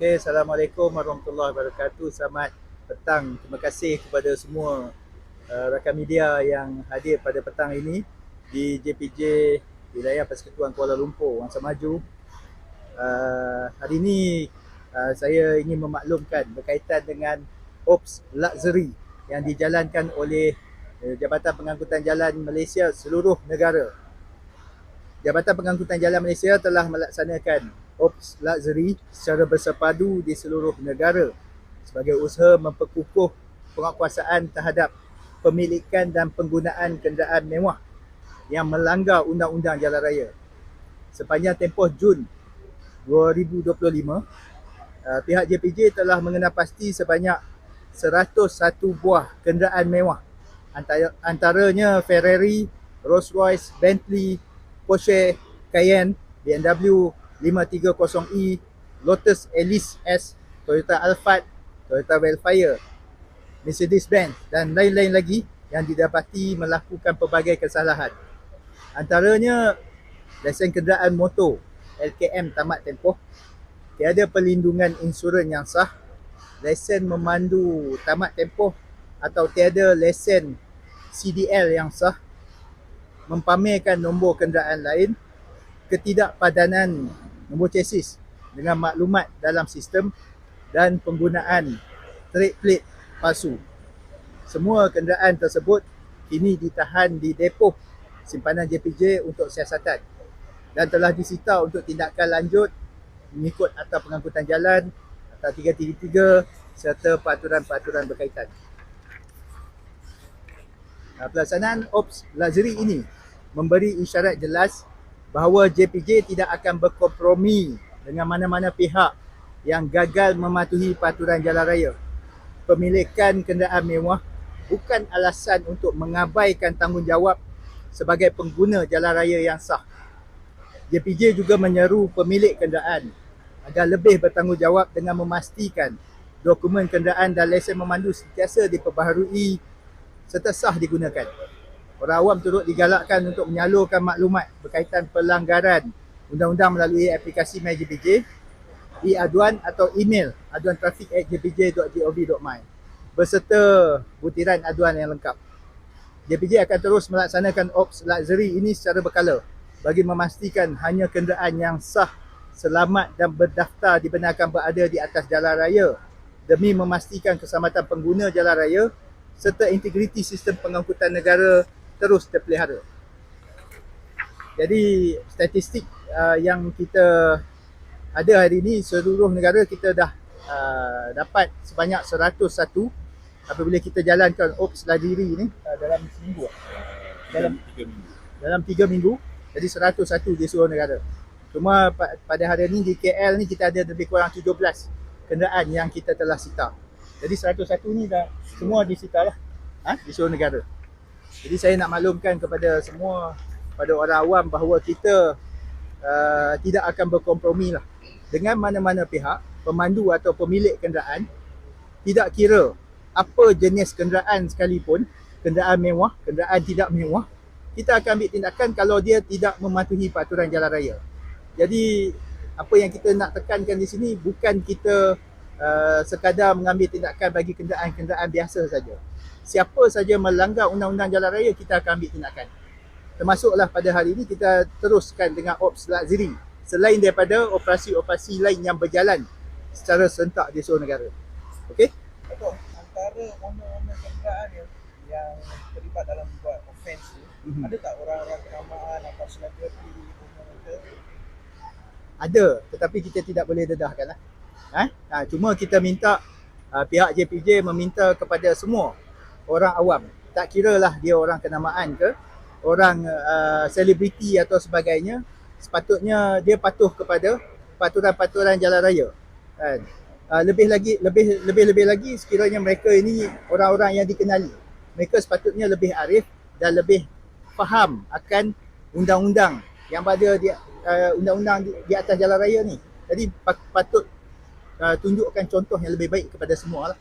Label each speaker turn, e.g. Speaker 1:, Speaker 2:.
Speaker 1: Okay, Assalamualaikum warahmatullahi wabarakatuh. Selamat petang. Terima kasih kepada semua uh, rakan media yang hadir pada petang ini di JPJ Wilayah Persekutuan Kuala Lumpur, Wangsa Maju. Uh, hari ini uh, saya ingin memaklumkan berkaitan dengan Ops Luxury yang dijalankan oleh uh, Jabatan Pengangkutan Jalan Malaysia seluruh negara. Jabatan Pengangkutan Jalan Malaysia telah melaksanakan Ops Luxury secara bersepadu di seluruh negara sebagai usaha memperkukuh penguatkuasaan terhadap pemilikan dan penggunaan kenderaan mewah yang melanggar Undang-Undang Jalan Raya. Sepanjang tempoh Jun 2025, uh, pihak JPJ telah mengenal pasti sebanyak 101 buah kenderaan mewah antara, antaranya Ferrari, Rolls-Royce, Bentley, Porsche Cayenne, BMW 530e, Lotus Elise S, Toyota Alphard, Toyota Wildfire, Mercedes-Benz dan lain-lain lagi yang didapati melakukan pelbagai kesalahan. Antaranya lesen kenderaan motor LKM tamat tempoh, tiada perlindungan insurans yang sah, lesen memandu tamat tempoh atau tiada lesen CDL yang sah, mempamerkan nombor kenderaan lain, ketidakpadanan nombor chassis dengan maklumat dalam sistem dan penggunaan trade plate palsu. Semua kenderaan tersebut kini ditahan di depoh simpanan JPJ untuk siasatan dan telah disita untuk tindakan lanjut mengikut Akta Pengangkutan Jalan Akta 333 serta peraturan-peraturan berkaitan. Pelaksanaan Ops Luxury ini memberi isyarat jelas bahawa JPJ tidak akan berkompromi dengan mana-mana pihak yang gagal mematuhi peraturan jalan raya. Pemilikan kenderaan mewah bukan alasan untuk mengabaikan tanggungjawab sebagai pengguna jalan raya yang sah. JPJ juga menyeru pemilik kenderaan agar lebih bertanggungjawab dengan memastikan dokumen kenderaan dan lesen memandu sentiasa diperbaharui serta sah digunakan. Orang awam turut digalakkan untuk menyalurkan maklumat berkaitan pelanggaran undang-undang melalui aplikasi MyJPJ, e-aduan atau email aduan trafik at jpj.gov.my berserta butiran aduan yang lengkap. JPJ akan terus melaksanakan Ops Luxury ini secara berkala bagi memastikan hanya kenderaan yang sah, selamat dan berdaftar dibenarkan berada di atas jalan raya demi memastikan keselamatan pengguna jalan raya serta integriti sistem pengangkutan negara terus terpelihara. Jadi statistik uh, yang kita ada hari ini seluruh negara kita dah uh, dapat sebanyak 101 apabila kita jalankan Ops Ladiri ni uh, dalam seminggu dalam
Speaker 2: tiga minggu.
Speaker 1: dalam 3 minggu jadi 101 di seluruh negara. Cuma pa- pada hari ini di KL ni kita ada lebih kurang 17 kenderaan yang kita telah sita. Jadi 101 ni dah semua disita lah ha? di seluruh negara. Jadi saya nak maklumkan kepada semua pada orang awam bahawa kita uh, tidak akan berkompromi lah dengan mana-mana pihak, pemandu atau pemilik kenderaan tidak kira apa jenis kenderaan sekalipun, kenderaan mewah, kenderaan tidak mewah, kita akan ambil tindakan kalau dia tidak mematuhi peraturan jalan raya. Jadi apa yang kita nak tekankan di sini bukan kita uh, sekadar mengambil tindakan bagi kenderaan-kenderaan biasa saja. Siapa saja melanggar undang-undang jalan raya kita akan ambil tindakan. Termasuklah pada hari ini kita teruskan dengan Ops Luxury selain daripada operasi-operasi lain yang berjalan secara serentak di seluruh negara. Okey?
Speaker 3: Betul. Antara owner-owner kenderaan yang, yang terlibat dalam buat offense ni,
Speaker 1: Mhm.
Speaker 3: ada tak orang-orang kenamaan atau selebriti owner itu?
Speaker 1: Ada, tetapi kita tidak boleh dedahkan lah. Ha? Ha, cuma kita minta uh, pihak JPJ meminta kepada semua orang awam. Tak kira lah dia orang kenamaan ke, orang uh, selebriti atau sebagainya, sepatutnya dia patuh kepada peraturan-peraturan jalan raya. Kan? Uh, lebih lagi lebih lebih lebih lagi sekiranya mereka ini orang-orang yang dikenali. Mereka sepatutnya lebih arif dan lebih faham akan undang-undang yang ada di uh, undang-undang di, di atas jalan raya ni. Jadi pat- patut uh, tunjukkan contoh yang lebih baik kepada semua lah.